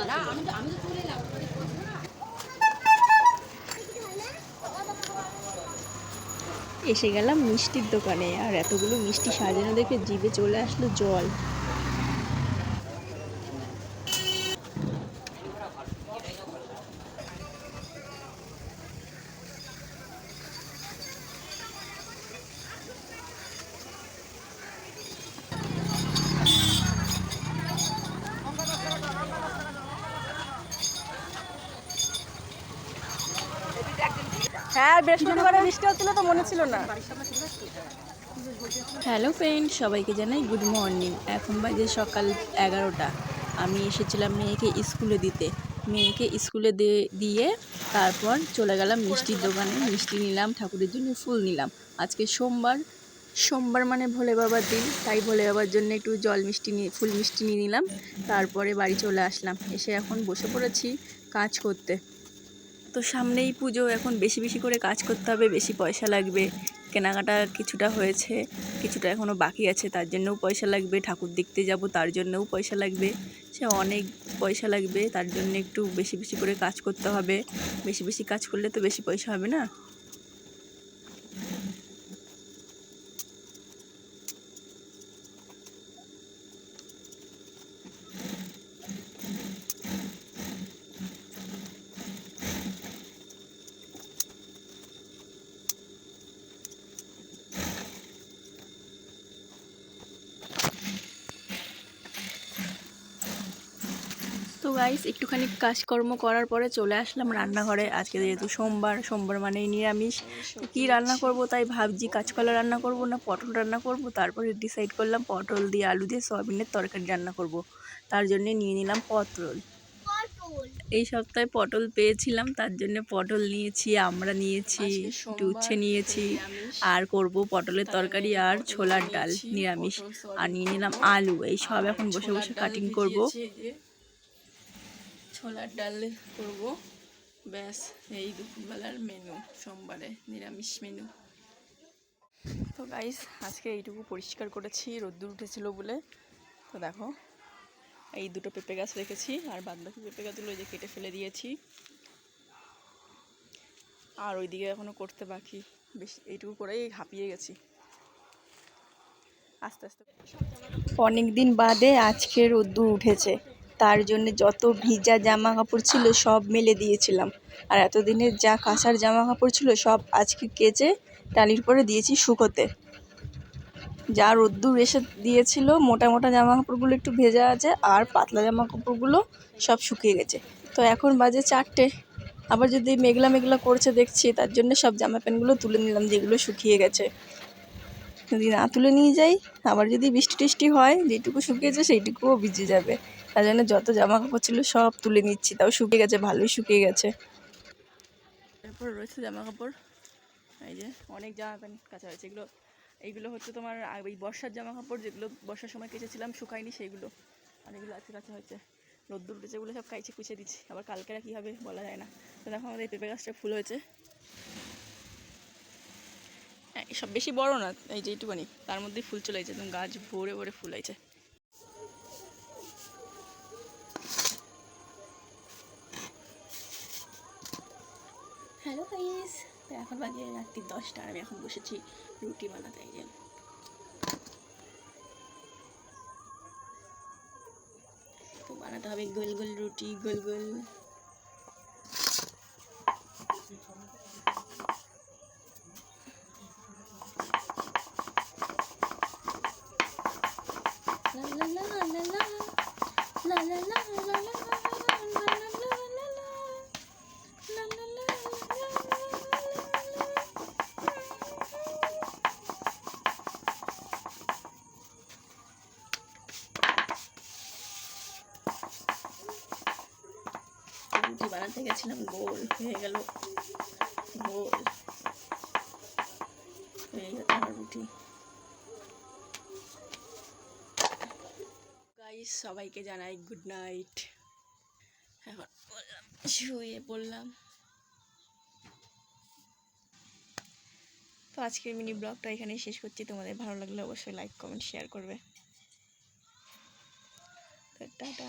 ছিল এসে গেলাম মিষ্টির দোকানে আর এতগুলো মিষ্টি সাজানো দেখে জিভে চলে আসলো জল। হ্যাঁ বৃষ্টি হচ্ছিল তো মনে ছিল না। হ্যালো ফ্রেন্ড সবাইকে জানাই গুড মর্নিং এখন বাজে সকাল এগারোটা। আমি এসেছিলাম মেয়েকে স্কুলে দিতে। মেয়েকে স্কুলে দিয়ে তারপর চলে গেলাম মিষ্টির দোকানে। মিষ্টি নিলাম, ঠাকুরের জন্য ফুল নিলাম। আজকে সোমবার। সোমবার মানে ভোলে বাবার দিন, তাই ভোলে বাবার জন্য একটু জল মিষ্টি নিয়ে, ফুল মিষ্টি নিয়ে নিলাম। তারপরে বাড়ি চলে আসলাম। এসে এখন বসে পড়েছি কাজ করতে। তো সামনেই পুজো, এখন বেশি বেশি করে কাজ করতে হবে, বেশি পয়সা লাগবে। কেনাকাটা কিছুটা হয়েছে, কিছুটা এখনও বাকি আছে, তার জন্যও পয়সা লাগবে, ঠাকুর দেখতে যাব, তার জন্যও পয়সা লাগবে। সে অনেক পয়সা লাগবে, তার জন্য একটু বেশি বেশি করে কাজ করতে হবে। বেশি বেশি কাজ করলে তো বেশি পয়সা হবে না? তো গাইস একটুখানি কাজকর্ম করার পরে চলে আসলাম রান্নাঘরে। আজকে যেহেতু সোমবার সোমবার মানেই নিরামিষ। কী রান্না করব তাই ভাবছি কাঁচকলা রান্না করব না পটল রান্না করব? তারপরে ডিসাইড করলাম পটল দিয়ে আলু দিয়ে সয়াবিনের তরকারি রান্না করব। তার জন্য নিয়ে নিলাম পটল। এই সপ্তাহে পটল পেয়েছিলাম তার জন্য পটল নিয়েছি আমরা নিয়েছি একটু উচ্ছে নিয়েছি আর করব পটলের তরকারি আর ছোলার ডাল নিরামিষ। আর নিয়ে নিলাম আলু। এই সব এখন বসে বসে কাটিং করব। ছোলার ডাল করব। ব্যাস, এই দুপুরবেলার মেনু সোমবারে নিরামিষ মেনু তো গাইস আজকে এইটুকু পরিষ্কার করেছি, রোদ্দুর উঠেছিল বলে। তো দেখো, এই দুটো পেঁপে গাছ রেখেছি, আর বাদ বাকি পেঁপে গাছগুলো যে কেটে ফেলে দিয়েছি। আর ওইদিকে এখনও করতে বাকি। বেশ, এইটুকু করেই হাঁপিয়ে গেছি। আস্তে আস্তে। অনেক দিন বাদে আজকে রোদ্দুর উঠেছে। তার জন্য যত ভিজা জামা কাপড় ছিল সব মেলে দিয়েছিলাম। আর এতদিনের যা কাঁচার জামা কাপড় ছিল সব আজকে কেচে টালির পরে দিয়েছি শুকোতে। যা রোদ্দুর এসে দিয়েছিল, মোটা মোটা জামা কাপড়গুলো একটু ভেজা আছে আর পাতলা জামা কাপড়গুলো সব শুকিয়ে গেছে। তো এখন বাজে চারটে। আবার যদি মেঘলা মেঘলা করছে দেখছি, তার জন্য সব জামা প্যান্টগুলো তুলে নিলাম যেগুলো শুকিয়ে গেছে। যদি না তুলে নিয়ে যাই, আবার যদি বৃষ্টি টিষ্টি হয়, যেটুকু শুকিয়েছে সেইটুকুও ভিজে যাবে। তার জন্য যত জামা কাপড় ছিল সব তুলে নিচ্ছি, তাও শুকিয়ে গেছে, ভালোই শুকিয়ে গেছে। তারপর রয়েছে জামা কাপড় এই যে অনেক জামা প্যান্ট কাঁচা হয়েছে, এগুলো, এইগুলো হচ্ছে তোমার এই বর্ষার জামা কাপড় যেগুলো বর্ষার সময় কেচেছিলাম, শুকায়নি সেইগুলো। আর এগুলো আছে কাঁচা হয়েছে। রোদ্দুর উঠেছে এগুলো সব কাইছে কুচে দিচ্ছি। আবার কালকেরা কী হবে বলা যায় না। তো দেখো আমাদের পেঁপে গাছটা ফুল হয়েছে। হ্যাঁ সব বেশি বড় না, এই যে এইটুখানি তার মধ্যেই ফুল চলে গেছে, একদম গাছ ভরে ভরে ফুল হয়েছে হ্যালো গাইস এখন বাজে রাত্রি দশটা আর আমি এখন বসেছি রুটি বানাতে এই যে। তো বানাতে হবে গোল গোল রুটি, গোল গোল। বানাতে গেছিলাম গোল হয়ে গেল। গোল হয়ে গেল আমার রুটি। গাইস সবাইকে জানাই গুড নাইট এখন বললাম, শুয়ে পড়লাম। তো আজকের মিনি ব্লগটা এখানেই শেষ করছি। তোমাদের ভালো লাগলে অবশ্যই লাইক কমেন্ট শেয়ার করবে। টাটা।